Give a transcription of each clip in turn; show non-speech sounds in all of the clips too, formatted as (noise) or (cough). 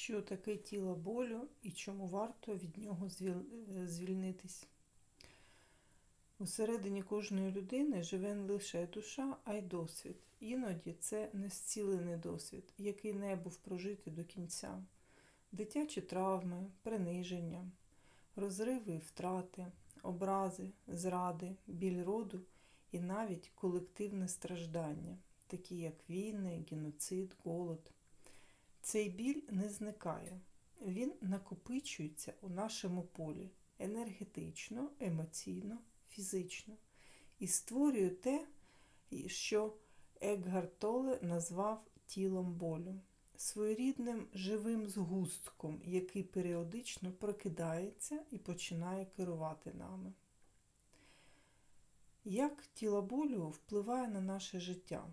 що таке тіло болю і чому варто від нього звільнитись. Усередині кожної людини живе не лише душа, а й досвід. Іноді це не зцілений досвід, який не був прожитий до кінця. Дитячі травми, приниження, розриви і втрати, образи, зради, біль роду і навіть колективне страждання, такі як війни, геноцид, голод. Цей біль не зникає. Він накопичується у нашому полі енергетично, емоційно, фізично і створює те, що Екгард Толе назвав тілом болю, своєрідним живим згустком, який періодично прокидається і починає керувати нами. Як тіло болю впливає на наше життя?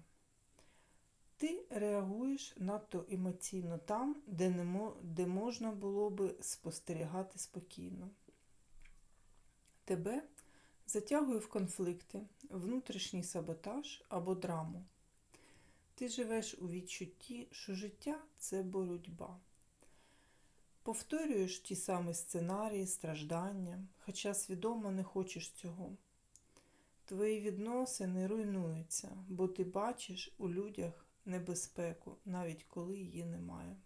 Ти реагуєш надто емоційно там, де, не де можна було би спостерігати спокійно. Тебе затягує в конфлікти, внутрішній саботаж або драму. Ти живеш у відчутті, що життя це боротьба. Повторюєш ті самі сценарії, страждання, хоча свідомо не хочеш цього. Твої відносини руйнуються, бо ти бачиш у людях небезпеку, навіть коли її немає.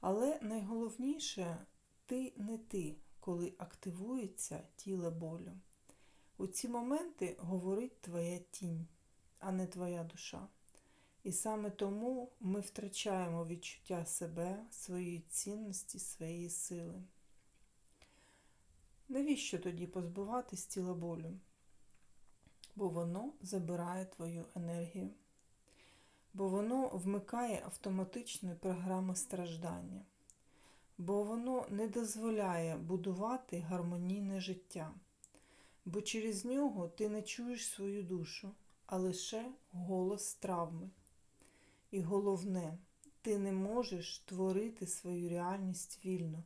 Але найголовніше ти не ти, коли активується тіло болю. У ці моменти говорить твоя тінь, а не твоя душа. І саме тому ми втрачаємо відчуття себе, своєї цінності, своєї сили. Навіщо тоді позбуватись тіла болю? Бо воно забирає твою енергію, бо воно вмикає автоматичні програми страждання, бо воно не дозволяє будувати гармонійне життя, бо через нього ти не чуєш свою душу, а лише голос травми. І головне, ти не можеш творити свою реальність вільно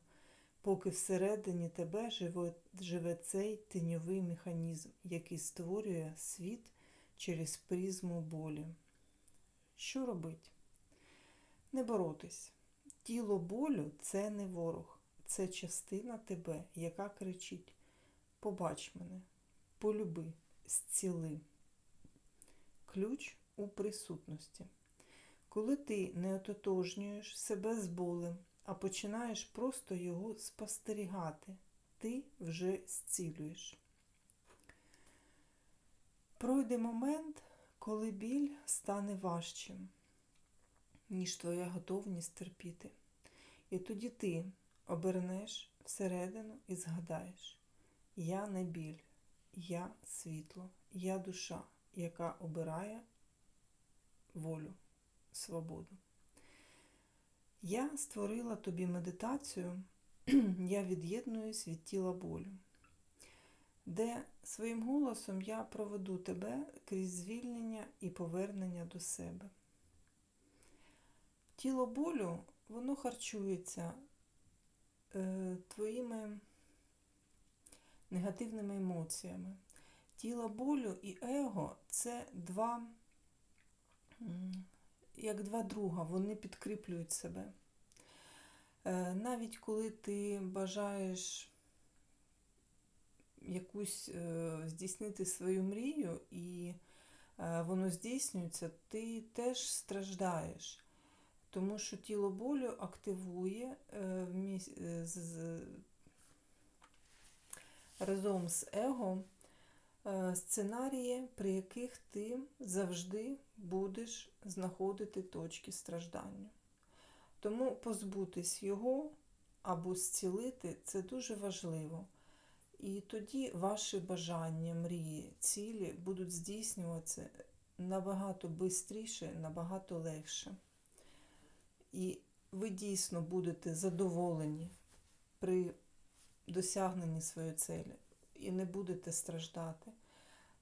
поки всередині тебе живе, живе цей тіньовий механізм, який створює світ через призму болі. Що робить? Не боротись. Тіло болю це не ворог, це частина тебе, яка кричить: Побач мене, полюби, зціли. Ключ у присутності. Коли ти не ототожнюєш себе з болем, а починаєш просто його спостерігати, ти вже зцілюєш. Пройде момент, коли біль стане важчим, ніж твоя готовність терпіти. І тоді ти обернеш всередину і згадаєш: Я не біль, я світло, я душа, яка обирає волю, свободу. Я створила тобі медитацію, (clears throat) я від'єднуюсь від тіла болю, де своїм голосом я проведу тебе крізь звільнення і повернення до себе. Тіло болю, воно харчується е, твоїми негативними емоціями. Тіло болю і его це два як два друга, вони підкріплюють себе. Е, навіть коли ти бажаєш якусь е, здійснити свою мрію, і е, воно здійснюється, ти теж страждаєш, тому що тіло болю активує разом з его сценарії, при яких ти завжди будеш знаходити точки страждання. Тому позбутись його або зцілити це дуже важливо. І тоді ваші бажання, мрії, цілі будуть здійснюватися набагато швидше, набагато легше. І ви дійсно будете задоволені при досягненні своєї цілі і не будете страждати.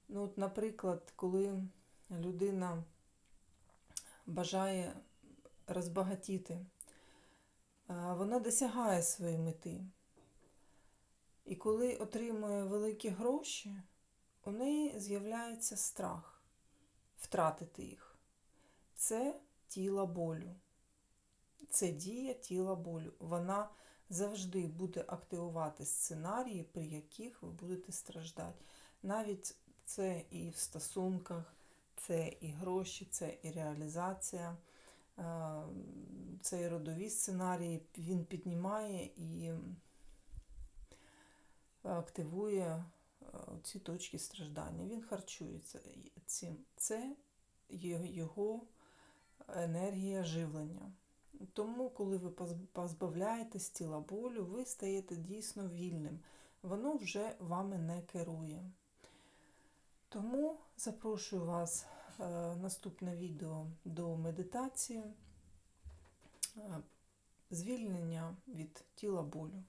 Ну, от, Наприклад, коли людина бажає розбагатіти, вона досягає своєї мети. І коли отримує великі гроші, у неї з'являється страх втратити їх. Це тіло болю. це дія тіла болю. Вона завжди буде активувати сценарії, при яких ви будете страждати. Навіть це і в стосунках, це і гроші, це і реалізація, е, це і родові сценарії. Він піднімає і активує е, ці точки страждання. Він харчується цим. Це його енергія живлення. Тому, коли ви позбавляєтесь тіла болю, ви стаєте дійсно вільним. Воно вже вами не керує. Тому запрошую вас е, наступне відео до медитації, е, звільнення від тіла болю.